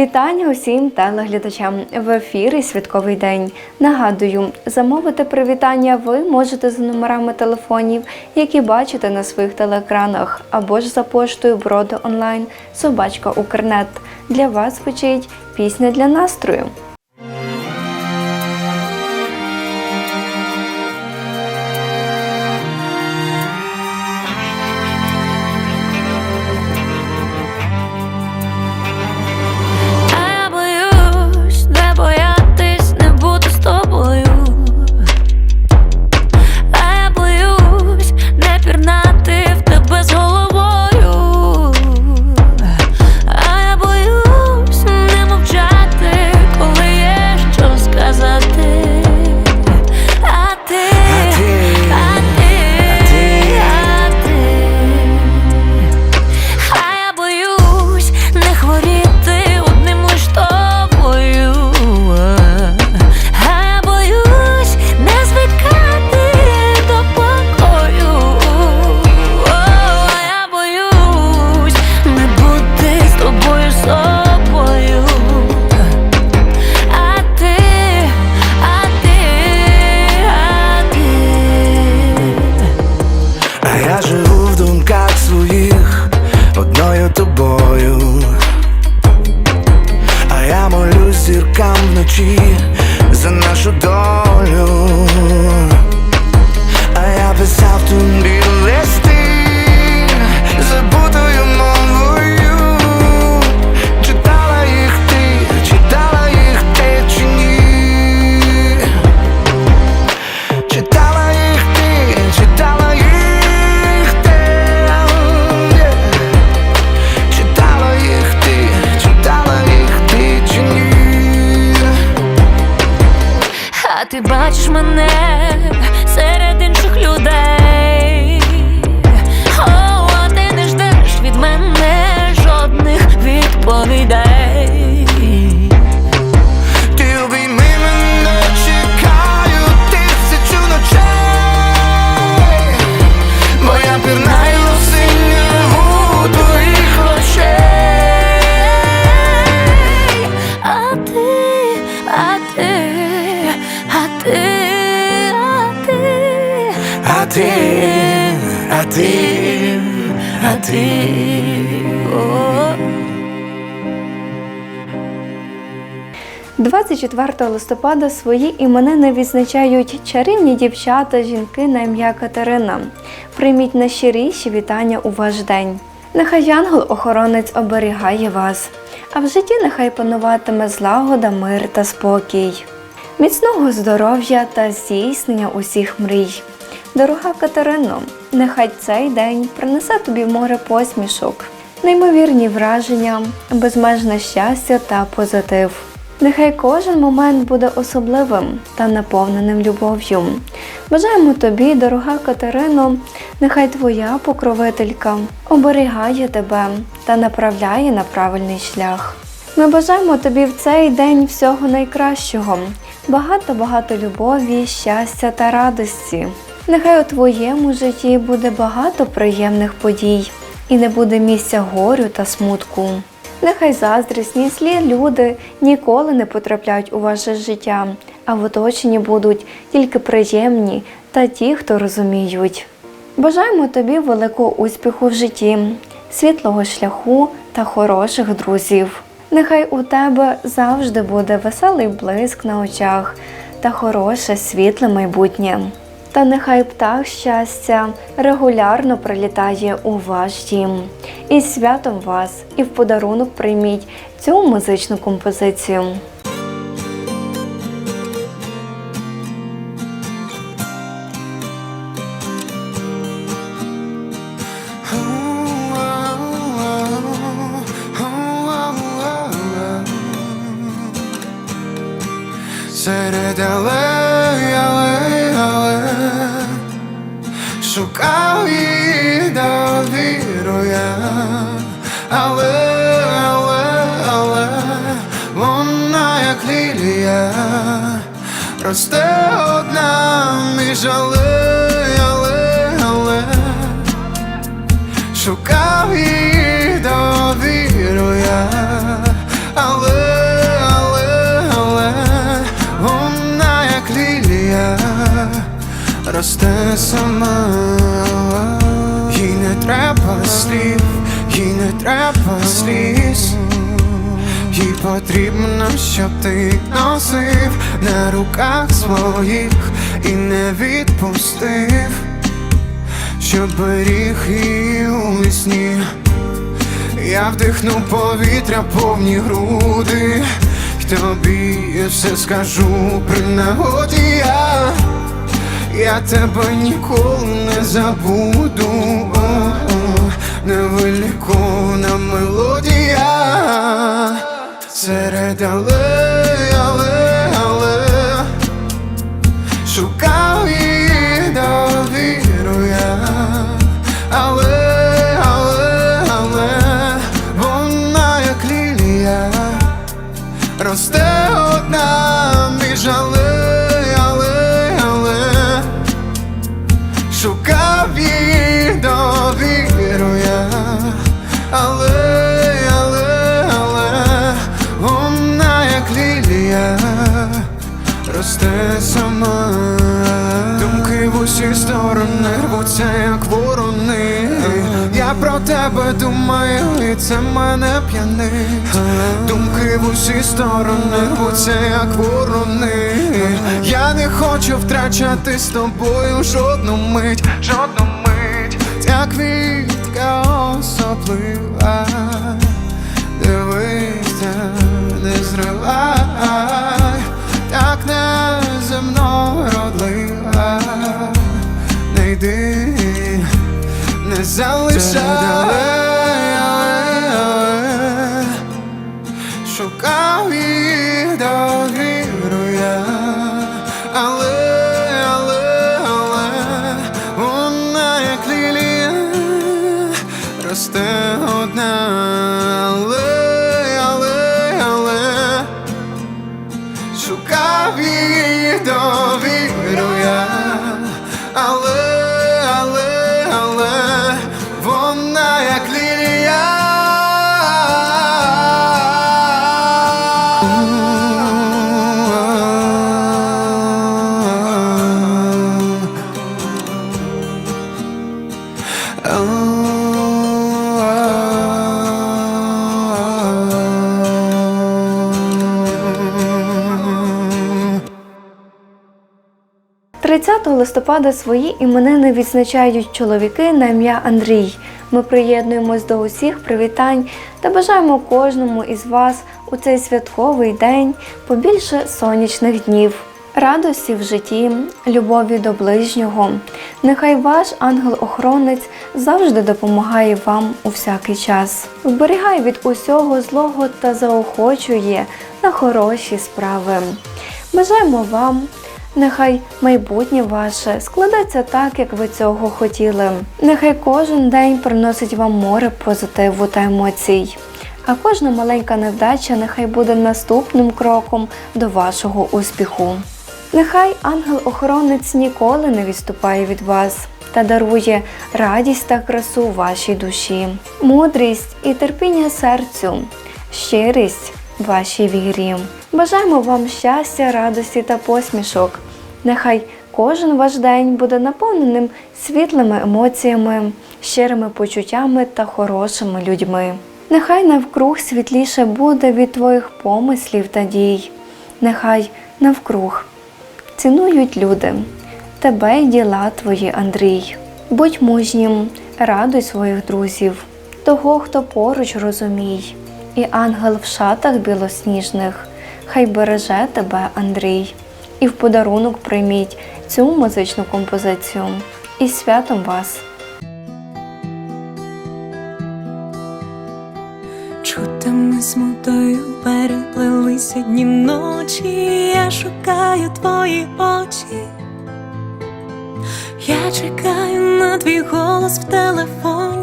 Вітання усім телеглядачам в ефірі Святковий день. Нагадую, замовити привітання ви можете за номерами телефонів, які бачите на своїх телеекранах, або ж за поштою броди онлайн Собачка Укрнет. Для вас звучить пісня для настрою. А ти бачиш мене серед інших людей. О, а ти не ждеш від мене жодних відповідей. Ти, а ти О. 24 листопада свої іменини відзначають чарівні дівчата, жінки на ім'я Катерина. Прийміть найщиріші вітання у ваш день. Нехай янгол-охоронець оберігає вас, а в житті нехай пануватиме злагода, мир та спокій. Міцного здоров'я та здійснення усіх мрій. Дорога Катерино, нехай цей день принесе тобі море посмішок, неймовірні враження, безмежне щастя та позитив. Нехай кожен момент буде особливим та наповненим любов'ю. Бажаємо тобі, дорога Катерино, нехай твоя покровителька оберігає тебе та направляє на правильний шлях. Ми бажаємо тобі в цей день всього найкращого, багато-багато любові, щастя та радості. Нехай у твоєму житті буде багато приємних подій і не буде місця горю та смутку. Нехай заздрісні злі люди ніколи не потрапляють у ваше життя, а в оточенні будуть тільки приємні та ті, хто розуміють. Бажаємо тобі великого успіху в житті, світлого шляху та хороших друзів. Нехай у тебе завжди буде веселий блиск на очах та хороше світле майбутнє. Та нехай птах щастя регулярно прилітає у ваш дім. І святом вас, і в подарунок прийміть цю музичну композицію. Шукав її довіру я. Але, але, але Вона як лілія Росте одна між алей, алей, алей Шукав її довіру я росте сама, їй не треба слів, їй не треба сліз. Їй потрібно, щоб ти носив на руках своїх і не відпустив, щоб беріг її у вісні. Я вдихну повітря повні груди, й тобі все скажу при нагоді я, я тебе ніколи не забуду, О-о, невиліковна мелодія. Серед але, але, але. Шукав її думаю, і це мене п'янить Думки в усі сторони рвуться, як ворони. Я не хочу втрачати з тобою жодну мить, жодну мить. Ця квітка особлива. Дивися, не зривай, так неземно родлива, не йди, не але, але, але, вона як лілія одна, 30 листопада свої іменини відзначають чоловіки на ім'я Андрій. Ми приєднуємось до усіх привітань та бажаємо кожному із вас у цей святковий день побільше сонячних днів, радості в житті, любові до ближнього. Нехай ваш ангел-охоронець завжди допомагає вам у всякий час, вберігає від усього злого та заохочує на хороші справи. Бажаємо вам Нехай майбутнє ваше складеться так, як ви цього хотіли. Нехай кожен день приносить вам море позитиву та емоцій. А кожна маленька невдача нехай буде наступним кроком до вашого успіху. Нехай ангел-охоронець ніколи не відступає від вас та дарує радість та красу вашій душі, мудрість і терпіння серцю, щирість вашій вірі. Бажаємо вам щастя, радості та посмішок. Нехай кожен ваш день буде наповненим світлими емоціями, щирими почуттями та хорошими людьми. Нехай навкруг світліше буде від твоїх помислів та дій. Нехай навкруг цінують люди, тебе й діла твої, Андрій. Будь мужнім, радуй своїх друзів, того, хто поруч розумій, і ангел в шатах білосніжних, хай береже тебе, Андрій, і в подарунок прийміть цю музичну композицію. І святом вас! Чутами смутою переплелися дні ночі, я шукаю твої очі, я чекаю на твій голос в телефоні,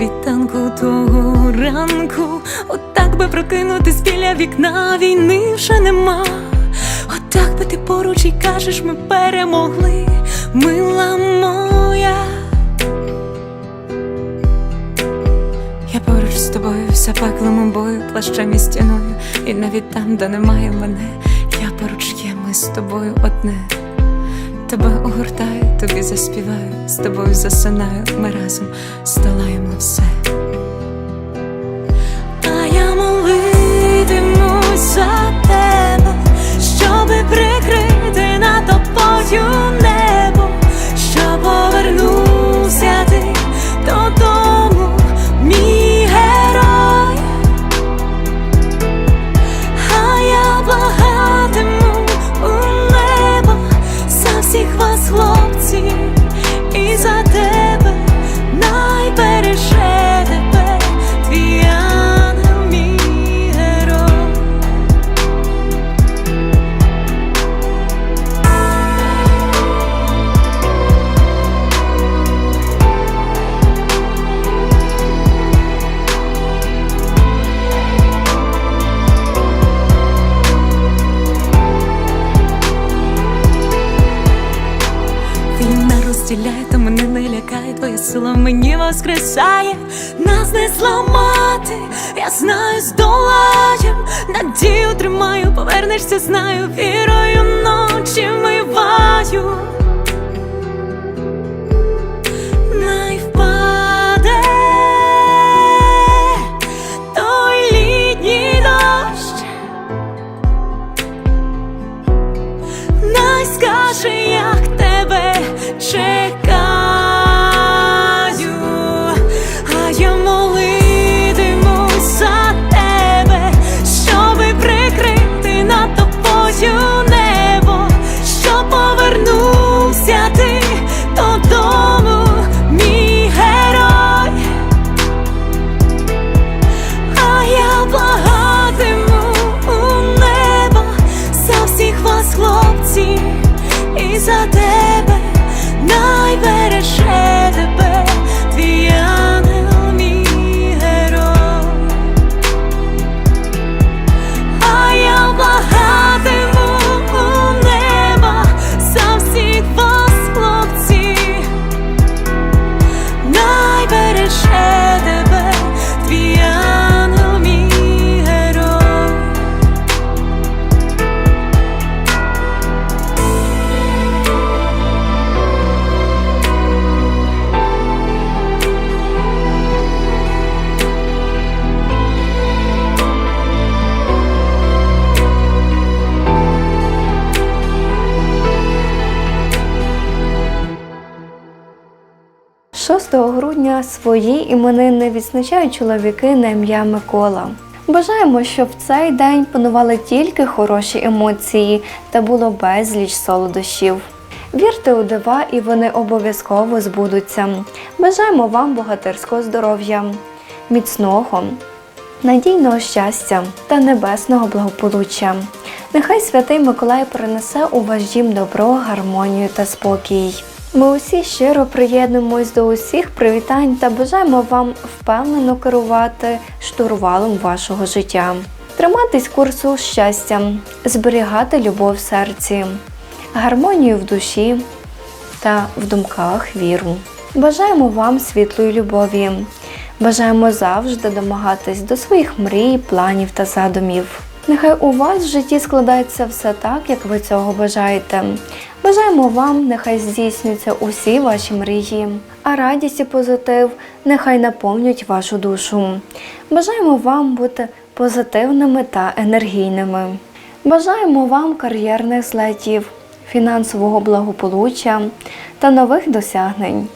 світанку того ранку, отак би прокинутись біля вікна війни вже нема. Отак би ти поруч і кажеш, ми перемогли, мила моя. Я поруч з тобою вся пеклом бою, плащем і стіною, і навіть там, де немає мене, я поруч є, ми з тобою одне. Тебе огортаю, тобі заспіваю, з тобою засинаю, ми разом столаємо все. А я молитимусь за тебе, щоби прикрити повернешся, знаю, вірою грудня свої іменини відзначають чоловіки на ім'я Микола. Бажаємо, щоб в цей день панували тільки хороші емоції та було безліч солодощів. Вірте у дива, і вони обов'язково збудуться. Бажаємо вам богатирського здоров'я, міцного, надійного щастя та небесного благополуччя. Нехай святий Миколай принесе у ваш дім добро, гармонію та спокій. Ми усі щиро приєднуємось до усіх привітань та бажаємо вам впевнено керувати штурвалом вашого життя, триматись курсу щастя, зберігати любов в серці, гармонію в душі та в думках віру. Бажаємо вам світлої любові. Бажаємо завжди домагатись до своїх мрій, планів та задумів. Нехай у вас в житті складається все так, як ви цього бажаєте. Бажаємо вам, нехай здійснюються усі ваші мрії, а радість і позитив нехай наповнюють вашу душу. Бажаємо вам бути позитивними та енергійними. Бажаємо вам кар'єрних злетів, фінансового благополуччя та нових досягнень.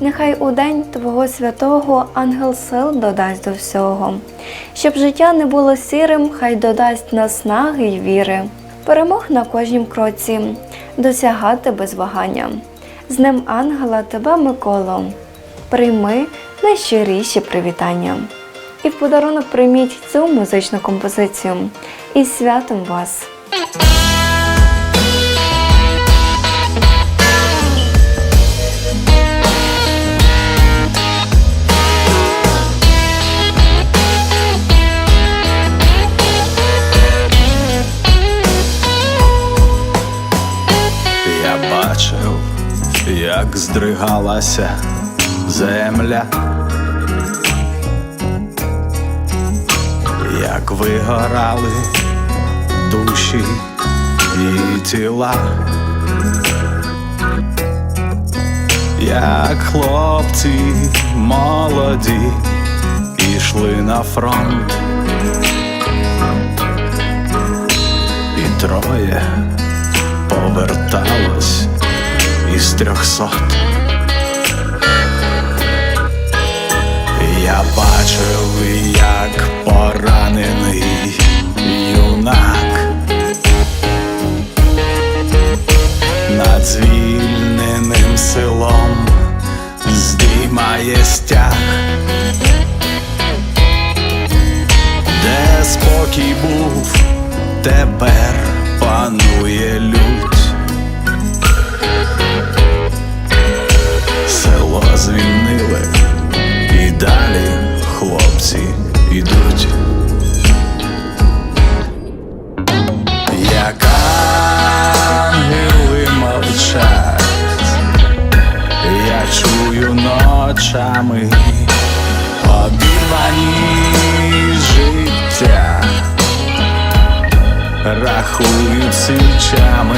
Нехай у день Твого святого ангел сил додасть до всього, щоб життя не було сірим, хай додасть наснаги й віри, перемог на кожнім кроці, досягати без вагання. З ним ангела тебе, Миколо, прийми найщиріші привітання. І в подарунок прийміть цю музичну композицію. Із святом вас! Як здригалася земля, як вигорали душі і тіла, як хлопці молоді пішли на фронт. І троє поверталось із трьохсот. Я бачив, як поранений юнак над звільненим селом здіймає стяг, де спокій був, тепер панує лють. Село звільнили. І далі хлопці ідуть. Як мовчать, я чую ночами обірвані життя, свічами.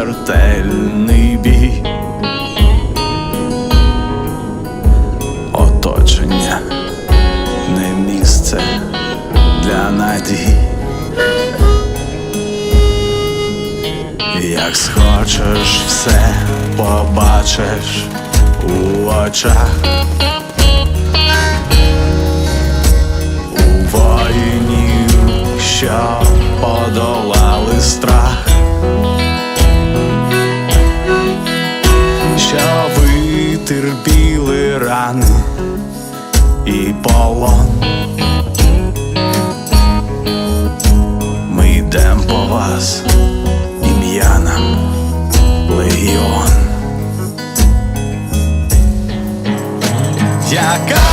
Смертельний бій. Оточення не місце для надій. Як схочеш, все побачиш у очах. У воїнів, що подолали страх, що витерпіли рани і полон. Ми йдем по вас, ім'я нам легіон. Як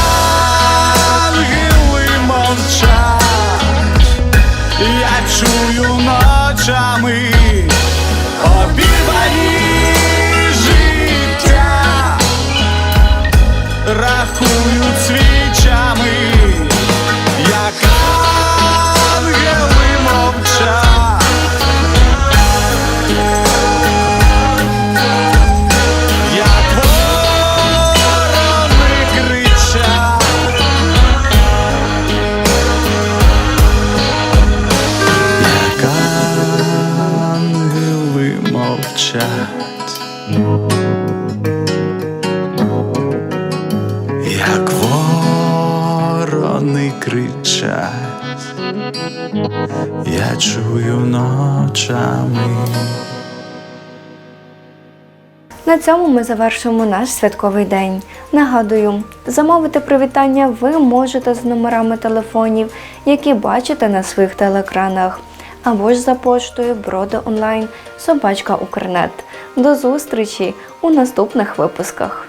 цьому ми завершуємо наш святковий день. Нагадую, замовити привітання ви можете з номерами телефонів, які бачите на своїх телеекранах, або ж за поштою Броди онлайн собачка Укрнет. До зустрічі у наступних випусках.